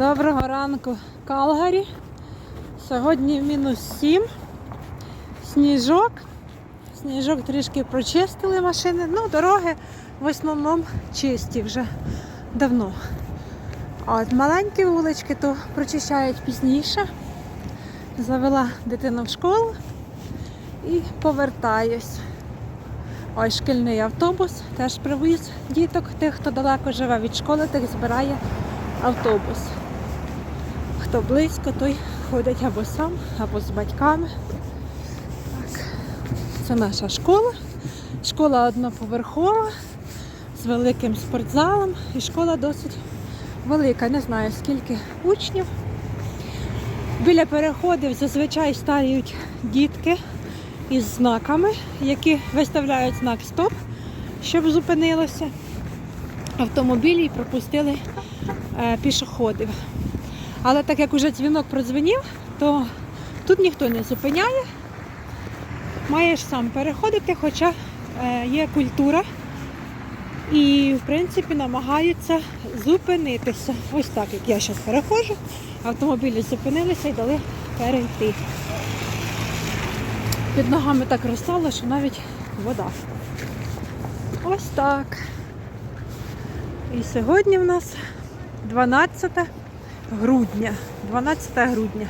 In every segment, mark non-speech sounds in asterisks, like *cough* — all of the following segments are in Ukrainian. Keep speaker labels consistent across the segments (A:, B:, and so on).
A: Доброго ранку, Калгарі. Сьогодні мінус 7. Сніжок. Сніжок трішки прочистили машини. Ну, дороги в основному чисті вже давно. От маленькі вулички то прочищають пізніше. Завела дитину в школу і повертаюсь. Ось шкільний автобус теж привіз діток, тих, хто далеко живе від школи, тих збирає автобус. Хто близько, той ходить або сам, або з батьками. Так. Це наша школа. Школа одноповерхова з великим спортзалом. І школа досить велика. Не знаю скільки учнів. Біля переходів зазвичай стають дітки із знаками, які виставляють знак стоп, щоб зупинилося автомобілі і пропустили е, пішоходів. Але так як уже дзвінок продзвенів, то тут ніхто не зупиняє. Маєш сам переходити, хоча е, є культура і, в принципі, намагаються зупинитися. Ось так, як я зараз переходжу, автомобілі зупинилися і дали перейти. Під ногами так розстало, що навіть вода. Ось так. І сьогодні в нас 12 грудня. 12 грудня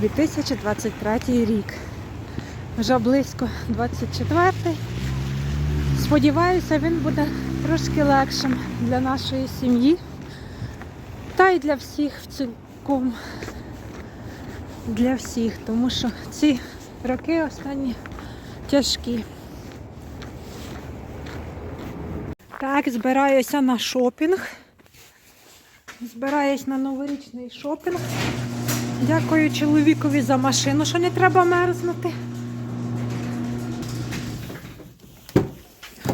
A: 2023 рік. Вже близько 24. Сподіваюся, він буде трошки легшим для нашої сім'ї та й для всіх в цілком. Для всіх, тому що ці роки останні тяжкі. Так, збираюся на шопінг. Збираюсь на новорічний шопінг. Дякую чоловікові за машину, що не треба мерзнути.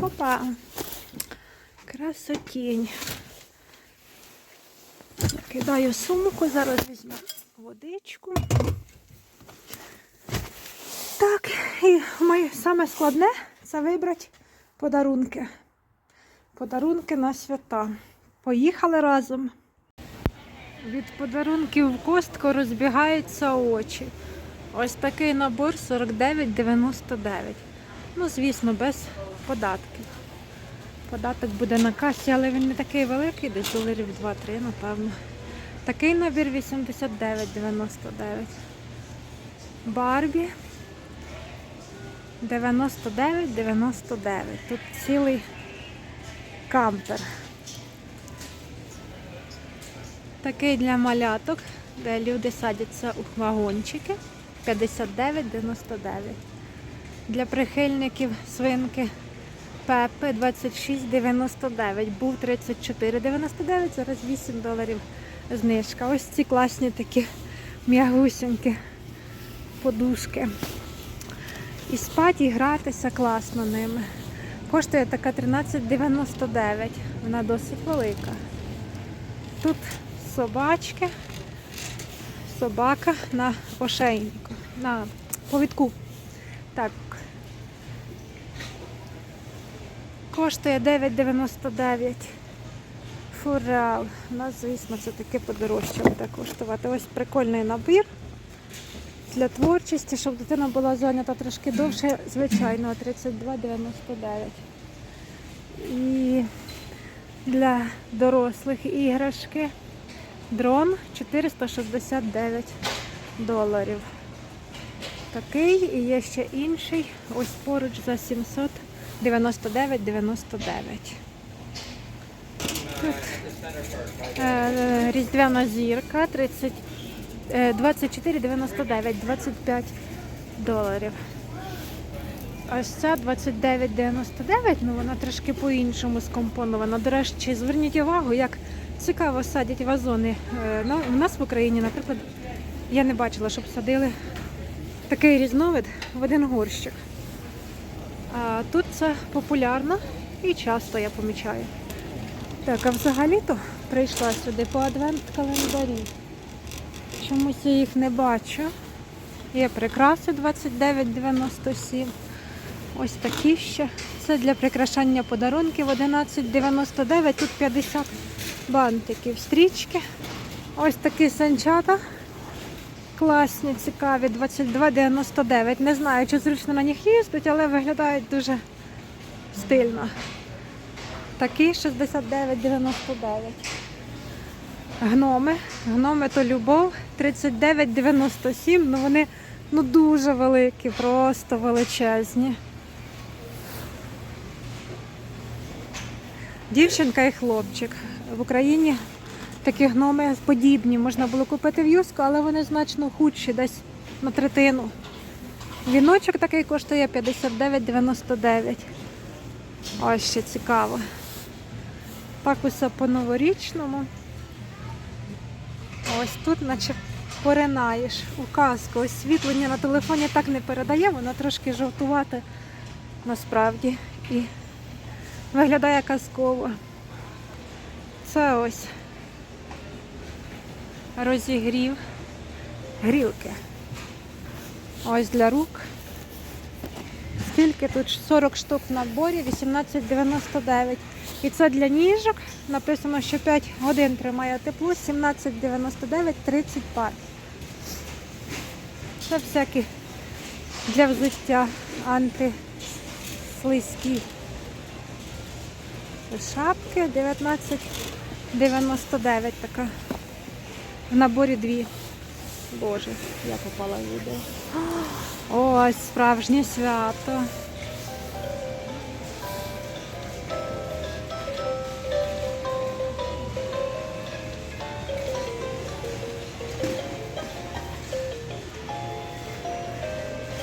A: Хопа. Красотінь. Кидаю сумку, зараз візьму водичку. Так, і моє саме складне це вибрати подарунки. Подарунки на свята. Поїхали разом. Від подарунків в костку розбігаються очі. Ось такий набор 49,99. Ну, звісно, без податків. Податок буде на касі, але він не такий великий, десь доларів 2-3, напевно. Такий набір 89,99. Барбі 99,99. Тут цілий кампер. Такий для маляток, де люди садяться у вагончики 59,99. Для прихильників свинки Пепи 26,99. Був 34,99, зараз 8 доларів знижка. Ось ці класні такі м'ягусінькі подушки. І спати, і гратися класно ними. Коштує така 13,99. Вона досить велика. Тут собачки, собака на ошейнику, на повідку. Так. Коштує 9,99. Фурал. У нас, звісно, це таке подорожче буде коштувати. Ось прикольний набір для творчості, щоб дитина була зайнята трошки довше, звичайно, 32,99. І для дорослих іграшки дрон 469 доларів. Такий і є ще інший. Ось поруч за 799,99. Тут е, різдвяна зірка 30, е, 24,99, 25 доларів. Ось ця 29,99, ну вона трошки по-іншому скомпонована. До речі, зверніть увагу, як цікаво садять вазони. Е, У нас в Україні, наприклад, я не бачила, щоб садили такий різновид в один горщик. А тут це популярно і часто я помічаю. Так, а взагалі-то прийшла сюди по адвент-календарі. Чомусь я їх не бачу. Є прикраси 29,97. Ось такі ще. Це для прикрашання подарунків 11,99, тут 50 бантиків, стрічки. Ось такі санчата. Класні, цікаві, 22,99. Не знаю, чи зручно на них їздить, але виглядають дуже стильно. Такі 69,99. Гноми. Гноми то любов 39,97. Ну вони ну, дуже великі, просто величезні. Дівчинка і хлопчик. В Україні такі гноми подібні. Можна було купити в юску, але вони значно худші, десь на третину. Віночок такий коштує 59,99. Ось ще цікаво. Так усе по-новорічному. Ось тут, наче поринаєш у казку. Освітлення на телефоні так не передає, воно трошки жовтувате насправді. І виглядає казково. Це ось розігрів грілки. Ось для рук. Скільки тут 40 штук в наборі, 18,99. І це для ніжок. Написано, що 5 годин тримає тепло, 17,99, 30 пар. Це всякі для взуття антислизькі шапки 19,99 така. В наборі дві. Боже, я попала в відео. Ось справжнє свято.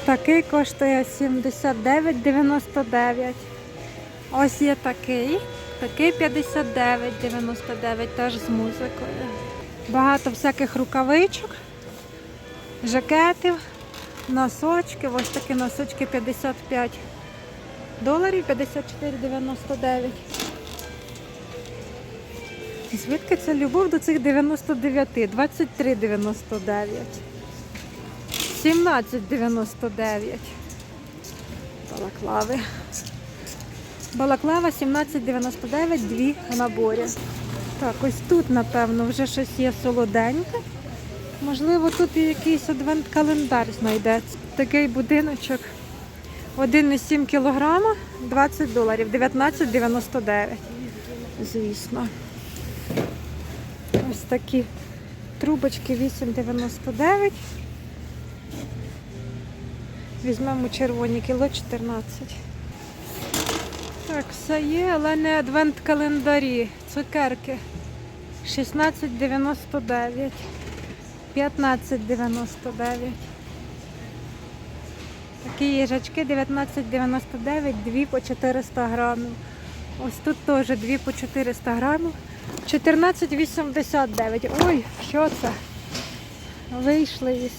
A: Такий коштує 79,99. Ось є такий. Такий 59,99 теж з музикою. Багато всяких рукавичок, жакетів, носочки. Ось такі носочки 55 доларів, 54,99. Звідки ця любов до цих 99? 23,99. 17,99. Балаклави. Балаклава 17,99, дві наборі. Так, ось тут, напевно, вже щось є солоденьке. Можливо, тут і якийсь адвент-календар знайдеться. Такий будиночок 1,7 кілограма, 20 доларів, 19,99. Звісно. Ось такі трубочки 8,99. Візьмемо червоні кіло 14. Все є, але не адвент-календарі. Цукерки 16,99. 15,99. Такі їжачки 19,99, дві по 400 грамів. Ось тут теж дві по 400 грамів. 14,89. Ой, що це? Вийшли із.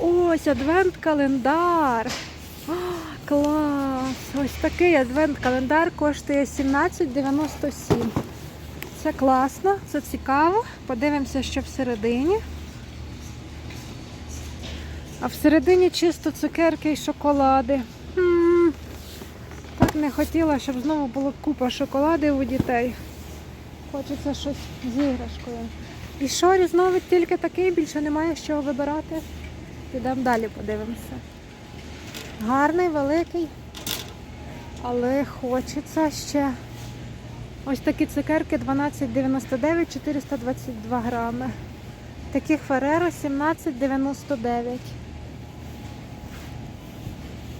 A: *gasps* Ось адвент-календар. *gasps* Клас! Ось такий адвент-календар коштує 17,97. Це класно, це цікаво. Подивимося, що всередині. А всередині чисто цукерки і шоколади. М, Так не хотіла, щоб знову було купа шоколадів у дітей. Хочеться щось з іграшкою. І що, різновид тільки такий, більше немає з чого вибирати. Підемо далі, подивимося. Гарний, великий, але хочеться ще. Ось такі цукерки 12,99, 422 грами. Таких Фереро 17,99.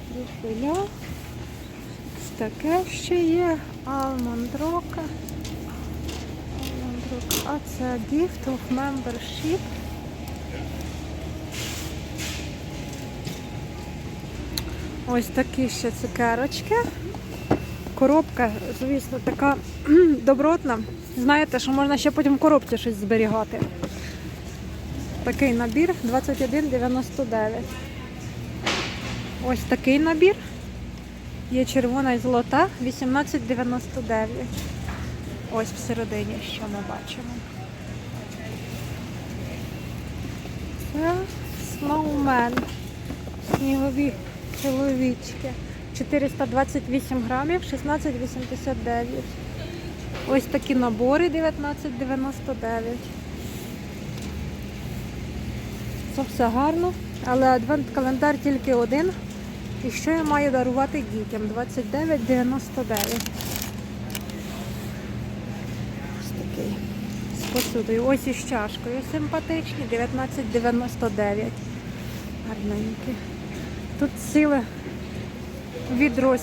A: Трюфеля. Ось таке ще є. Алмандрока. Алмандрока. А це Gift of Membership. Ось такі ще цукерочки. Коробка, звісно, така *clears throat* добротна. Знаєте, що можна ще потім в коробці щось зберігати. Такий набір 21,99. Ось такий набір. Є червона і золота 18,99. Ось всередині, що ми бачимо. Це Snowman. Снігові чоловічки. 428 грамів, 16,89. Ось такі набори 19,99. Це все гарно, але адвент-календар тільки один. І що я маю дарувати дітям? 29,99. Ось такий. З посудою. Ось із чашкою симпатичні, 19,99. Гарненькі. Тут ціле відро 79,99,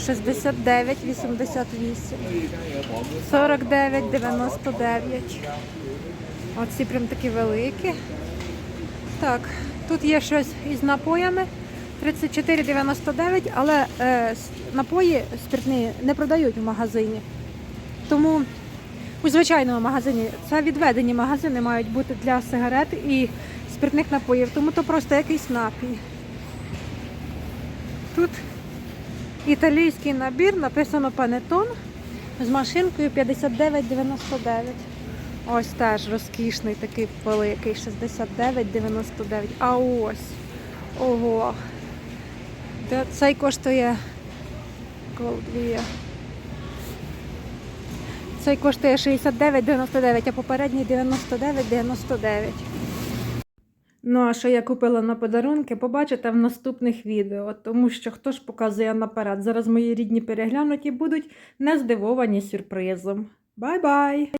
A: 69,88, 49,99. Оці прям такі великі. Так, тут є щось із напоями. 34,99, але е, напої спиртні не продають в магазині. Тому у звичайному магазині це відведені магазини мають бути для сигарет і спиртних напоїв, тому то просто якийсь напій. Тут італійський набір, написано панетон з машинкою 59,99. Ось теж розкішний такий великий 69,99. А ось. Ого. Цей коштує. Цей коштує 69,99, а попередній 99,99. Ну, а що я купила на подарунки, побачите в наступних відео, тому що хто ж показує наперед. Зараз мої рідні переглянуть і будуть не здивовані сюрпризом. Бай-бай!